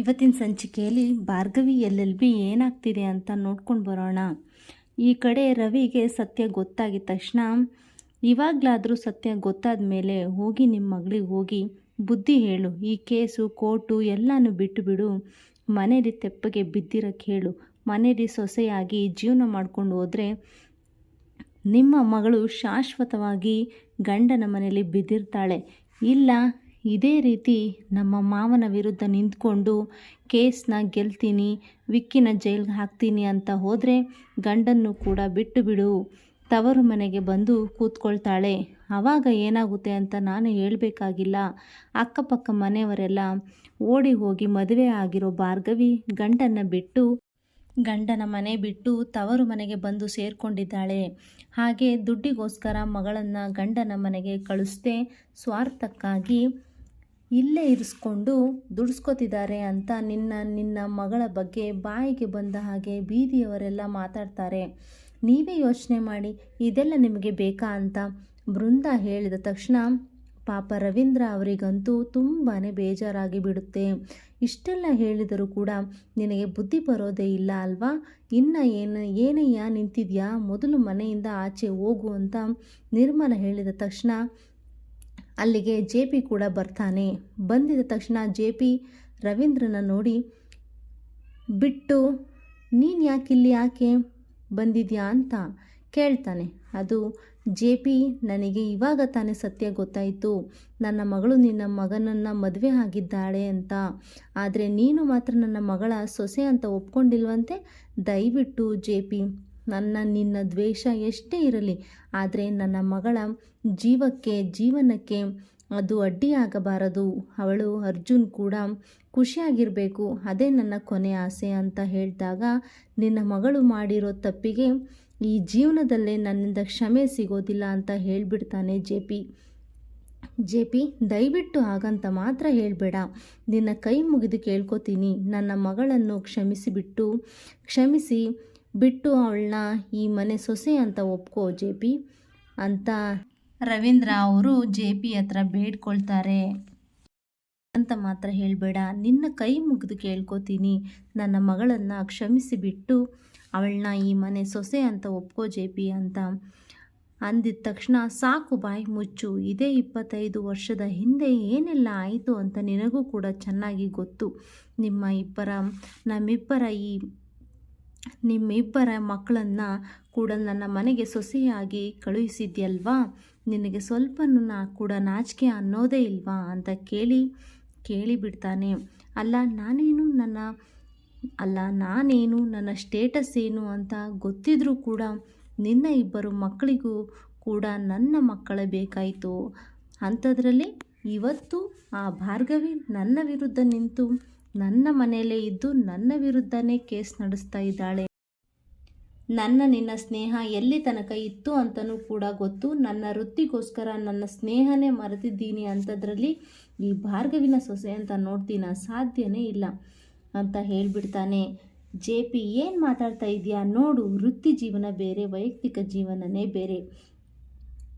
ಇವತ್ತಿನ ಸಂಚಿಕೆಯಲ್ಲಿ Bhargavi L L B ಏನಾಗ್ತಿದೆ ಅಂತ ನೋಡ್ಕೊಂಡು ಬರೋಣ. ಈ ಕಡೆ ರವಿಗೆ ಸತ್ಯ ಗೊತ್ತಾಗಿದ ತಕ್ಷಣ ಇವಾಗಲಾದರೂ ಸತ್ಯ ಗೊತ್ತಾದ ಮೇಲೆ ಹೋಗಿ ನಿಮ್ಮ ಮಗಳಿಗೆ ಹೋಗಿ ಬುದ್ಧಿ ಹೇಳು. ಈ ಕೇಸು, ಕೋರ್ಟು ಎಲ್ಲನೂ ಬಿಟ್ಟು ಬಿಡು ಮನೇಲಿ ತೆಪ್ಪಗೆ ಬಿದ್ದಿರೋಕ್ಕೆ ಹೇಳು. ಮನೇಲಿ ಸೊಸೆಯಾಗಿ ಜೀವನ ಮಾಡ್ಕೊಂಡು ಹೋದರೆ ನಿಮ್ಮ ಮಗಳು ಶಾಶ್ವತವಾಗಿ ಗಂಡನ ಮನೆಯಲ್ಲಿ ಬಿದ್ದಿರ್ತಾಳೆ. ಇಲ್ಲ ಇದೇ ರೀತಿ ನಮ್ಮ ಮಾವನ ವಿರುದ್ಧ ನಿಂತ್ಕೊಂಡು ಕೇಸ್ನ ಗೆಲ್ತೀನಿ, ವಿಕ್ಕಿನ ಜೈಲ್ಗೆ ಹಾಕ್ತೀನಿ ಅಂತ ಹೋದರೆ ಗಂಡನ್ನು ಕೂಡ ಬಿಟ್ಟು ಬಿಡು. ತವರು ಮನೆಗೆ ಬಂದು ಕೂತ್ಕೊಳ್ತಾಳೆ. ಆವಾಗ ಏನಾಗುತ್ತೆ ಅಂತ ನಾನು ಹೇಳಬೇಕಾಗಿಲ್ಲ. ಅಕ್ಕಪಕ್ಕ ಮನೆಯವರೆಲ್ಲ ಓಡಿ ಹೋಗಿ ಮದುವೆ ಆಗಿರೋ ಭಾರ್ಗವಿ ಗಂಡನ್ನು ಬಿಟ್ಟು, ಗಂಡನ ಮನೆ ಬಿಟ್ಟು ತವರು ಮನೆಗೆ ಬಂದು ಸೇರಿಕೊಂಡಿದ್ದಾಳೆ. ಹಾಗೆ ದುಡ್ಡಿಗೋಸ್ಕರ ಮಗಳನ್ನು ಗಂಡನ ಮನೆಗೆ ಕಳಿಸ್ದೆ ಸ್ವಾರ್ಥಕ್ಕಾಗಿ ಇಲ್ಲೇ ಇರಿಸ್ಕೊಂಡು ದುಡಿಸ್ಕೋತಿದ್ದಾರೆ ಅಂತ ನಿನ್ನ ನಿನ್ನ ಮಗಳ ಬಗ್ಗೆ ಬಾಯಿಗೆ ಬಂದ ಹಾಗೆ ಬೀದಿಯವರೆಲ್ಲ ಮಾತಾಡ್ತಾರೆ. ನೀವೇ ಯೋಚನೆ ಮಾಡಿ, ಇದೆಲ್ಲ ನಿಮಗೆ ಬೇಕಾ ಅಂತ ಬೃಂದ ಹೇಳಿದ ತಕ್ಷಣ ಪಾಪ ರವೀಂದ್ರ ಅವರಿಗಂತೂ ತುಂಬಾ ಬೇಜಾರಾಗಿ ಬಿಡುತ್ತೆ. ಇಷ್ಟೆಲ್ಲ ಹೇಳಿದರೂ ಕೂಡ ನಿನಗೆ ಬುದ್ಧಿ ಬರೋದೇ ಇಲ್ಲ ಅಲ್ವಾ? ಇನ್ನು ಏನು, ಏನಯ್ಯ ನಿಂತಿದ್ಯಾ? ಮೊದಲು ಮನೆಯಿಂದ ಆಚೆ ಹೋಗು ಅಂತ ನಿರ್ಮಲ ಹೇಳಿದ ತಕ್ಷಣ ಅಲ್ಲಿಗೆ ಜೆ ಪಿ ಕೂಡ ಬರ್ತಾನೆ. ಬಂದಿದ ತಕ್ಷಣ ಜೆ ಪಿ ರವೀಂದ್ರನ ನೋಡಿ, ಬಿಟ್ಟು, ನೀನು ಯಾಕಿಲ್ಲಿ ಯಾಕೆ ಬಂದಿದ್ಯಾ ಅಂತ ಕೇಳ್ತಾನೆ. ಅದು ಜೆ ಪಿ ನನಗೆ ಇವಾಗ ತಾನೇ ಸತ್ಯ ಗೊತ್ತಾಯಿತು. ನನ್ನ ಮಗಳು ನಿನ್ನ ಮಗನನ್ನು ಮದುವೆ ಆಗಿದ್ದಾಳೆ ಅಂತ. ಆದರೆ ನೀನು ಮಾತ್ರ ನನ್ನ ಮಗಳ ಸೊಸೆ ಅಂತ ಒಪ್ಕೊಂಡಿಲ್ವಂತೆ? ದಯವಿಟ್ಟು ಜೆ ಪಿ ನನ್ನ, ನಿನ್ನ ದ್ವೇಷ ಎಷ್ಟೇ ಇರಲಿ, ಆದರೆ ನನ್ನ ಮಗಳ ಜೀವಕ್ಕೆ, ಜೀವನಕ್ಕೆ ಅದು ಅಡ್ಡಿಯಾಗಬಾರದು. ಅವಳು ಅರ್ಜುನ್ ಕೂಡ ಖುಷಿಯಾಗಿರಬೇಕು. ಅದೇ ನನ್ನ ಕೊನೆ ಆಸೆ ಅಂತ ಹೇಳಿದಾಗ ನಿನ್ನ ಮಗಳು ಮಾಡಿರೋ ತಪ್ಪಿಗೆ ಈ ಜೀವನದಲ್ಲೇ ನನ್ನಿಂದ ಕ್ಷಮೆ ಸಿಗೋದಿಲ್ಲ ಅಂತ ಹೇಳಿಬಿಡ್ತಾನೆ ಜೆ ಪಿ. ಜೆ ಪಿ, ದಯವಿಟ್ಟು ಹಾಗಂತ ಮಾತ್ರ ಹೇಳಬೇಡ. ನಿನ್ನ ಕೈ ಮುಗಿದು ಕೇಳ್ಕೊತೀನಿ. ನನ್ನ ಮಗಳನ್ನು ಕ್ಷಮಿಸಿಬಿಟ್ಟು, ಕ್ಷಮಿಸಿ ಬಿಟ್ಟು ಅವಳನ್ನ ಈ ಮನೆ ಸೊಸೆ ಅಂತ ಒಪ್ಕೋ ಜೆ ಪಿ ಅಂತ ರವೀಂದ್ರ ಅವರು ಜೆ ಪಿ ಹತ್ರ ಬೇಡ್ಕೊಳ್ತಾರೆ. ಅಂತ ಮಾತ್ರ ಹೇಳಬೇಡ. ನಿನ್ನ ಕೈ ಮುಗಿದು ಕೇಳ್ಕೊತೀನಿ. ನನ್ನ ಮಗಳನ್ನು ಕ್ಷಮಿಸಿಬಿಟ್ಟು ಅವಳನ್ನ ಈ ಮನೆ ಸೊಸೆ ಅಂತ ಒಪ್ಕೋ ಜೆ ಪಿ ಅಂತ ಅಂದಿದ ತಕ್ಷಣ ಸಾಕು ಬಾಯಿ ಮುಚ್ಚು. ಇದೇ ಇಪ್ಪತ್ತೈದು ವರ್ಷದ ಹಿಂದೆ ಏನೆಲ್ಲ ಆಯಿತು ಅಂತ ನಿನಗೂ ಕೂಡ ಚೆನ್ನಾಗಿ ಗೊತ್ತು. ನಿಮ್ಮ ಇಬ್ಬರ ನಮ್ಮಿಬ್ಬರ ಈ ನಿಮ್ಮಿಬ್ಬರ ಮಕ್ಕಳನ್ನು ಕೂಡ ನನ್ನ ಮನೆಗೆ ಸೊಸೆಯಾಗಿ ಕಳುಹಿಸಿದ್ಯಲ್ವಾ? ನಿನಗೆ ಸ್ವಲ್ಪನೂ ನಾ ಕೂಡ ನಾಚಿಕೆ ಅನ್ನೋದೇ ಇಲ್ವಾ? ಅಂತ ಕೇಳಿ, ಕೇಳಿಬಿಡ್ತಾನೆ. ಅಲ್ಲ, ನಾನೇನು ನನ್ನ, ಅಲ್ಲ, ನಾನೇನು ನನ್ನ ಸ್ಟೇಟಸ್ ಏನು ಅಂತ ಗೊತ್ತಿದ್ರೂ ಕೂಡ ನಿನ್ನ ಇಬ್ಬರು ಮಕ್ಕಳಿಗೂ ಕೂಡ ನನ್ನ ಮಕ್ಕಳೇ ಬೇಕಾಯಿತು. ಅಂಥದ್ರಲ್ಲಿ ಇವತ್ತು ಆ ಭಾರ್ಗವಿ ನನ್ನ ವಿರುದ್ಧ ನಿಂತು ನನ್ನ ಮನೆಯಲ್ಲೇ ಇದ್ದು ನನ್ನ ವಿರುದ್ಧನೇ ಕೇಸ್ ನಡೆಸ್ತಾ ಇದ್ದಾಳೆ. ನನ್ನ ನಿನ್ನ ಸ್ನೇಹ ಎಲ್ಲಿ ತನಕ ಇತ್ತು ಅಂತಲೂ ಕೂಡ ಗೊತ್ತು. ನನ್ನ ವೃತ್ತಿಗೋಸ್ಕರ ನನ್ನ ಸ್ನೇಹನೇ ಮರೆತಿದ್ದೀನಿ ಅಂಥದ್ರಲ್ಲಿ ಈ ಭಾರ್ಗವಿನ ಸೊಸೆ ಅಂತ ನೋಡ್ತೀನ ಸಾಧ್ಯನೇ ಇಲ್ಲ ಅಂತ ಹೇಳಿಬಿಡ್ತಾನೆ. ಜೆ ಪಿ ಏನು ಮಾತಾಡ್ತಾ ಇದೆಯಾ ನೋಡು, ವೃತ್ತಿ ಜೀವನ ಬೇರೆ, ವೈಯಕ್ತಿಕ ಜೀವನನೇ ಬೇರೆ.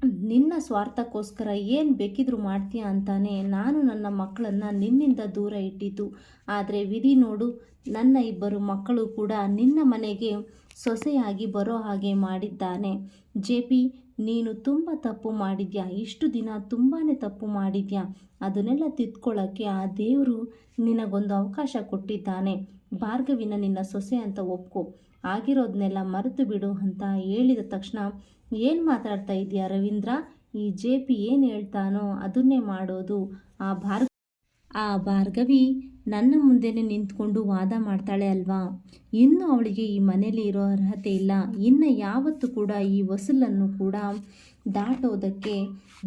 ನಿನ್ನ ಸ್ವಾರ್ಥಕ್ಕೋಸ್ಕರ ಏನು ಬೇಕಿದ್ರೂ ಮಾಡ್ತೀಯ ಅಂತಾನೆ ನಾನು ನನ್ನ ಮಕ್ಕಳನ್ನು ನಿನ್ನಿಂದ ದೂರ ಇಟ್ಟಿದ್ದು. ಆದರೆ ವಿಧಿ ನೋಡು, ನನ್ನ ಇಬ್ಬರು ಮಕ್ಕಳು ಕೂಡ ನಿನ್ನ ಮನೆಗೆ ಸೊಸೆಯಾಗಿ ಬರೋ ಹಾಗೆ ಮಾಡಿದ್ದಾನೆ. ಜೆ ಪಿ, ನೀನು ತುಂಬ ತಪ್ಪು ಮಾಡಿದ್ಯಾ? ಇಷ್ಟು ದಿನ ತುಂಬಾ ತಪ್ಪು ಮಾಡಿದ್ಯಾ? ಅದನ್ನೆಲ್ಲ ತಿದ್ಕೊಳ್ಳೋಕ್ಕೆ ಆ ದೇವರು ನಿನಗೊಂದು ಅವಕಾಶ ಕೊಟ್ಟಿದ್ದಾನೆ. ಭಾರ್ಗವಿನ ನಿನ್ನ ಸೊಸೆ ಅಂತ ಒಪ್ಕೊ. ಆಗಿರೋದನ್ನೆಲ್ಲ ಮರೆತು ಬಿಡು ಅಂತ ಹೇಳಿದ ತಕ್ಷಣ ಏನು ಮಾತಾಡ್ತಾ ಇದೆಯಾ ರವೀಂದ್ರ? ಈ ಜೆ ಪಿ ಏನು ಹೇಳ್ತಾನೋ ಅದನ್ನೇ ಮಾಡೋದು. ಆ ಭಾರ್ ಆ ಭಾರ್ಗವಿ ನನ್ನ ಮುಂದೆನೇ ನಿಂತ್ಕೊಂಡು ವಾದ ಮಾಡ್ತಾಳೆ ಅಲ್ವಾ? ಇನ್ನು ಅವಳಿಗೆ ಈ ಮನೇಲಿ ಇರೋ ಅರ್ಹತೆ ಇಲ್ಲ. ಇನ್ನು ಯಾವತ್ತು ಕೂಡ ಈ ವಸೂಲನ್ನು ಕೂಡ ದಾಟೋದಕ್ಕೆ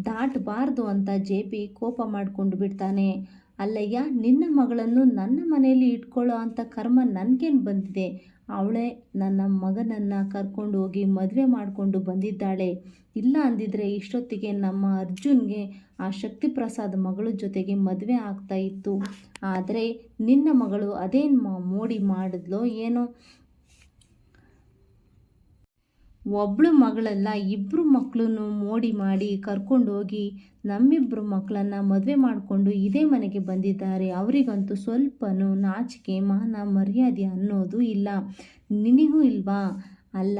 ದಾಟಬಾರ್ದು ಅಂತ ಜೆ ಪಿ ಕೋಪ ಮಾಡಿಕೊಂಡು ಬಿಡ್ತಾನೆ. ಅಲ್ಲಯ್ಯ, ನಿನ್ನ ಮಗಳನ್ನು ನನ್ನ ಮನೆಯಲ್ಲಿ ಇಟ್ಕೊಳ್ಳೋ ಅಂಥ ಕರ್ಮ ನನಗೇನು ಬಂದಿದೆ? ಅವಳೇ ನನ್ನ ಮಗನನ್ನು ಕರ್ಕೊಂಡು ಹೋಗಿ ಮದುವೆ ಮಾಡಿಕೊಂಡು ಬಂದಿದ್ದಾಳೆ. ಇಲ್ಲ ಅಂದಿದ್ರೆ ಇಷ್ಟೊತ್ತಿಗೆ ನಮ್ಮ ಅರ್ಜುನ್ಗೆ ಆ ಶಕ್ತಿ ಪ್ರಸಾದ್ ಮಗಳ ಜೊತೆಗೆ ಮದುವೆ ಆಗ್ತಾ ಇತ್ತು. ಆದರೆ ನಿನ್ನ ಮಗಳು ಅದೇನು ಮೋಡಿ ಮಾಡಿದ್ಲೋ ಏನೋ? ಒಬ್ಳು ಮಗಳಲ್ಲ ಇಬ್ಬರು ಮಕ್ಕಳನ್ನು ಮೋಡಿ ಮಾಡಿ ಕರ್ಕೊಂಡೋಗಿ ನಮ್ಮಿಬ್ಬರು ಮಕ್ಕಳನ್ನ ಮದುವೆ ಮಾಡಿಕೊಂಡು ಇದೇ ಮನೆಗೆ ಬಂದಿದ್ದಾರೆ. ಅವರಿಗಂತೂ ಸ್ವಲ್ಪನೂ ನಾಚಿಕೆ, ಮಾನ, ಮರ್ಯಾದೆ ಅನ್ನೋದು ಇಲ್ಲ. ನಿನಗೂ ಇಲ್ವಾ? ಅಲ್ಲ,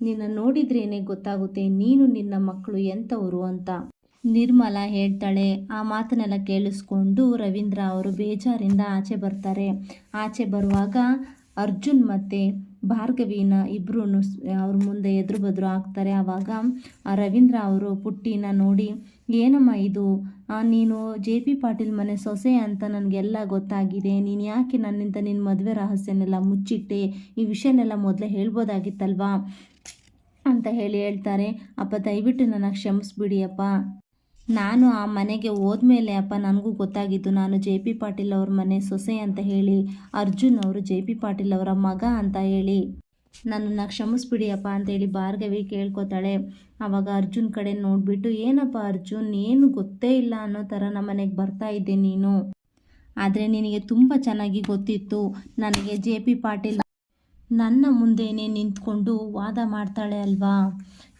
ನಿನ್ನ ನೋಡಿದ್ರೇನೆ ಗೊತ್ತಾಗುತ್ತೆ ನೀನು ನಿನ್ನ ಮಕ್ಕಳು ಎಂಥವರು ಅಂತ. ನಿರ್ಮಲ ಹೇಳ್ತಾಳೆ. ಆ ಮಾತನ್ನೆಲ್ಲ ಕೇಳಿಸ್ಕೊಂಡು ರವೀಂದ್ರ ಅವರು ಬೇಜಾರಿಂದ ಆಚೆ ಬರ್ತಾರೆ. ಆಚೆ ಬರುವಾಗ ಅರ್ಜುನ್ ಮತ್ತು ಭಾರ್ಗವಿನ ಇಬ್ಬರೂ ಅವ್ರ ಮುಂದೆ ಎದುರು ಬದ್ರು ಆಗ್ತಾರೆ. ಆವಾಗ, ಆ ರವೀಂದ್ರ ಅವರು ಪುಟ್ಟಿನ ನೋಡಿ, ಏನಮ್ಮ ಇದು? ನೀನು ಜೆ ಪಿ ಪಾಟೀಲ್ ಮನೆ ಸೊಸೆ ಅಂತ ನನಗೆಲ್ಲ ಗೊತ್ತಾಗಿದೆ. ನೀನು ಯಾಕೆ ನನ್ನಿಂದ ನಿನ್ನ ಮದುವೆ ರಹಸ್ಯನೆಲ್ಲ ಮುಚ್ಚಿಟ್ಟೆ? ಈ ವಿಷಯನೆಲ್ಲ ಮೊದಲೇ ಹೇಳ್ಬೋದಾಗಿತ್ತಲ್ವಾ? ಅಂತ ಹೇಳಿ ಹೇಳ್ತಾರೆ. ಅಪ್ಪ, ದಯವಿಟ್ಟು ನನ್ನ ಕ್ಷಮಿಸ್ಬಿಡಿ ಅಪ್ಪ. ನಾನು ಆ ಮನೆಗೆ ಹೋದ್ಮೇಲೆ ಅಪ್ಪ ನನಗೂ ಗೊತ್ತಾಗಿದ್ದು ನಾನು ಜೆ ಪಿ ಪಾಟೀಲ್ ಅವ್ರ ಮನೆ ಸೊಸೆ ಅಂತ ಹೇಳಿ, ಅರ್ಜುನ್ ಅವರು ಜೆ ಪಿ ಪಾಟೀಲ್ ಅವರ ಮಗ ಅಂತ ಹೇಳಿ. ನನ್ನನ್ನು ಕ್ಷಮಿಸ್ಬಿಡಿ ಅಪ್ಪ ಅಂತೇಳಿ ಭಾರ್ಗವಿ ಕೇಳ್ಕೊತಾಳೆ. ಆವಾಗ ಅರ್ಜುನ್ ಕಡೆ ನೋಡಿಬಿಟ್ಟು, ಏನಪ್ಪ ಅರ್ಜುನ್, ಏನು ಗೊತ್ತೇ ಇಲ್ಲ ಅನ್ನೋ ಥರ ನಮ್ಮ ಮನೆಗೆ ಬರ್ತಾ ಇದ್ದೆ ನೀನು. ಆದರೆ ನಿನಗೆ ತುಂಬ ಚೆನ್ನಾಗಿ ಗೊತ್ತಿತ್ತು. ನನಗೆ ಜೆ ಪಿ ಪಾಟೀಲ್ ನನ್ನ ಮುಂದೆನೇ ನಿಂತ್ಕೊಂಡು ವಾದ ಮಾಡ್ತಾಳೆ ಅಲ್ವಾ?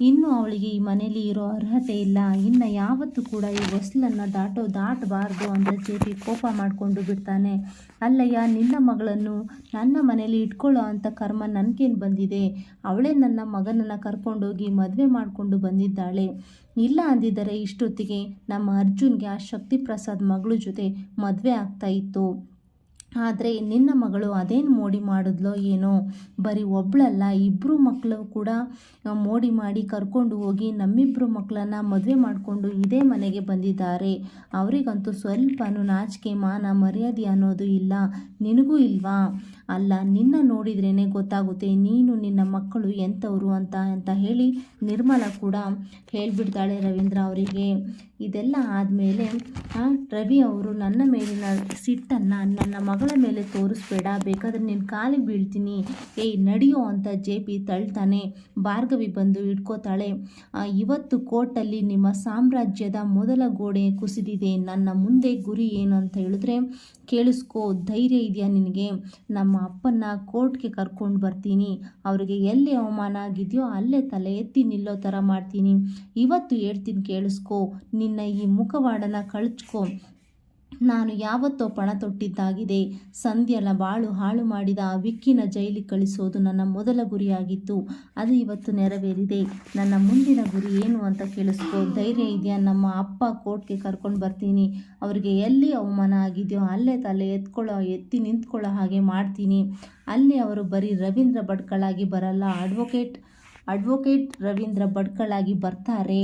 ಇನ್ನು ಅವಳಿಗೆ ಈ ಮನೇಲಿ ಇರೋ ಅರ್ಹತೆ ಇಲ್ಲ. ಇನ್ನು ಯಾವತ್ತೂ ಕೂಡ ಈ ಹೊಸ್ಲನ್ನು ದಾಟೋ ದಾಟಬಾರ್ದು ಅಂತ ಚೇಪಿ ಕೋಪ ಮಾಡಿಕೊಂಡು ಬಿಡ್ತಾನೆ. ಅಲ್ಲಯ್ಯ, ನಿನ್ನ ಮಗಳನ್ನು ನನ್ನ ಮನೇಲಿ ಇಟ್ಕೊಳ್ಳೋ ಅಂಥ ಕರ್ಮ ನನಗೇನು ಬಂದಿದೆ? ಅವಳೇ ನನ್ನ ಮಗನನ್ನು ಕರ್ಕೊಂಡೋಗಿ ಮದುವೆ ಮಾಡಿಕೊಂಡು ಬಂದಿದ್ದಾಳೆ. ಇಲ್ಲ ಅಂದಿದ್ದರೆ ಇಷ್ಟೊತ್ತಿಗೆ ನಮ್ಮ ಅರ್ಜುನ್ಗೆ ಆ ಶಕ್ತಿ ಪ್ರಸಾದ್ ಮಗಳ ಜೊತೆ ಮದುವೆ ಆಗ್ತಾ ಇತ್ತು. ಆದರೆ ನಿನ್ನ ಮಗಳು ಅದೇನು ಮೋಡಿ ಮಾಡಿದ್ಲೋ ಏನೋ, ಬರೀ ಒಬ್ಳಲ್ಲ ಇಬ್ಬರು ಮಕ್ಕಳು ಕೂಡ ಮೋಡಿ ಮಾಡಿ ಕರ್ಕೊಂಡು ಹೋಗಿ ನಮ್ಮಿಬ್ಬರು ಮಕ್ಕಳನ್ನ ಮದುವೆ ಮಾಡಿಕೊಂಡು ಇದೇ ಮನೆಗೆ ಬಂದಿದ್ದಾರೆ. ಅವರಿಗಂತೂ ಸ್ವಲ್ಪನೂ ನಾಚಿಕೆ, ಮಾನ, ಮರ್ಯಾದೆ ಅನ್ನೋದು ಇಲ್ಲ. ನಿನಗೂ ಇಲ್ವಾ? ಅಲ್ಲ, ನಿನ್ನ ನೋಡಿದ್ರೇ ಗೊತ್ತಾಗುತ್ತೆ, ನೀನು ನಿನ್ನ ಮಕ್ಕಳು ಎಂಥವ್ರು ಅಂತ ಅಂತ ಹೇಳಿ ನಿರ್ಮಲ ಕೂಡ ಹೇಳಿಬಿಡ್ತಾಳೆ ರವೀಂದ್ರ ಅವರಿಗೆ. ಇದೆಲ್ಲ ಆದಮೇಲೆ ರವಿ ಅವರು ನನ್ನ ಮೇಲಿನ ಸಿಟ್ಟನ್ನು, ನನ್ನ ಮಗಳ ಮೇಲೆ ತೋರಿಸ್ಬೇಡ, ಬೇಕಾದ್ರೆ ನಿನ್ನ ಕಾಲಿಗೆ ಬೀಳ್ತೀನಿ. ಏಯ್, ನಡೆಯೋ ಅಂತ ಜೆ ಪಿ ತಳ್ತಾನೆ. ಭಾರ್ಗವಿ ಬಂದು ಇಟ್ಕೋತಾಳೆ ಇವತ್ತು ಕೋರ್ಟಲ್ಲಿ ನಿಮ್ಮ ಸಾಮ್ರಾಜ್ಯದ ಮೊದಲ ಗೋಡೆ ಕುಸಿದಿದೆ. ನನ್ನ ಮುಂದೆ ಗುರಿ ಏನು ಅಂತ ಹೇಳಿದ್ರೆ, ಕೇಳಿಸ್ಕೋ, ಧೈರ್ಯ ಇದೆಯಾ ನಿನಗೆ? ನಮ್ಮ ಅಪ್ಪನ ಕೋರ್ಟ್ಗೆ ಕರ್ಕೊಂಡು ಬರ್ತೀನಿ. ಅವರಿಗೆ ಎಲ್ಲಿ ಅವಮಾನ ಆಗಿದೆಯೋ ಅಲ್ಲೇ ತಲೆ ಎತ್ತಿ ನಿಲ್ಲೋ ಥರ ಮಾಡ್ತೀನಿ. ಇವತ್ತು ಹೇಳ್ತೀನಿ ಕೇಳಿಸ್ಕೋ. ನಿನ್ನ ಈ ಮುಖವಾಡನ ಕಳಚ್ಕೋ. ನಾನು ಯಾವತ್ತೋ ಪಣ ತೊಟ್ಟಿದ್ದಾಗಿದೆ ಸಂಧ್ಯಲ ಬಾಳು ಹಾಳು ಮಾಡಿದ ಆ ವಿಕ್ಕಿನ ಜೈಲಿಗೆ ಕಳಿಸೋದು ನನ್ನ ಮೊದಲ ಗುರಿಯಾಗಿತ್ತು. ಅದು ಇವತ್ತು ನೆರವೇರಿದೆ. ನನ್ನ ಮುಂದಿನ ಗುರಿ ಏನು ಅಂತ ಕೇಳಿಸ್ಕೋ, ಧೈರ್ಯ ಇದೆಯಾ? ನಮ್ಮ ಅಪ್ಪ ಕೋರ್ಟ್ಗೆ ಕರ್ಕೊಂಡು ಬರ್ತೀನಿ. ಅವರಿಗೆ ಎಲ್ಲಿ ಅವಮಾನ ಆಗಿದೆಯೋ ಅಲ್ಲೇ ತಲೆ ಎತ್ಕೊಳ್ಳೋ, ಎತ್ತಿ ನಿಂತ್ಕೊಳ್ಳೋ ಹಾಗೆ ಮಾಡ್ತೀನಿ. ಅಲ್ಲಿ ಅವರು ಬರೀ ರವೀಂದ್ರ ಭಟ್ಕಳಾಗಿ ಬರಲ್ಲ, ಅಡ್ವೊಕೇಟ್ ಅಡ್ವೊಕೇಟ್ ರವೀಂದ್ರ ಭಟ್ಕಳಾಗಿ ಬರ್ತಾರೆ.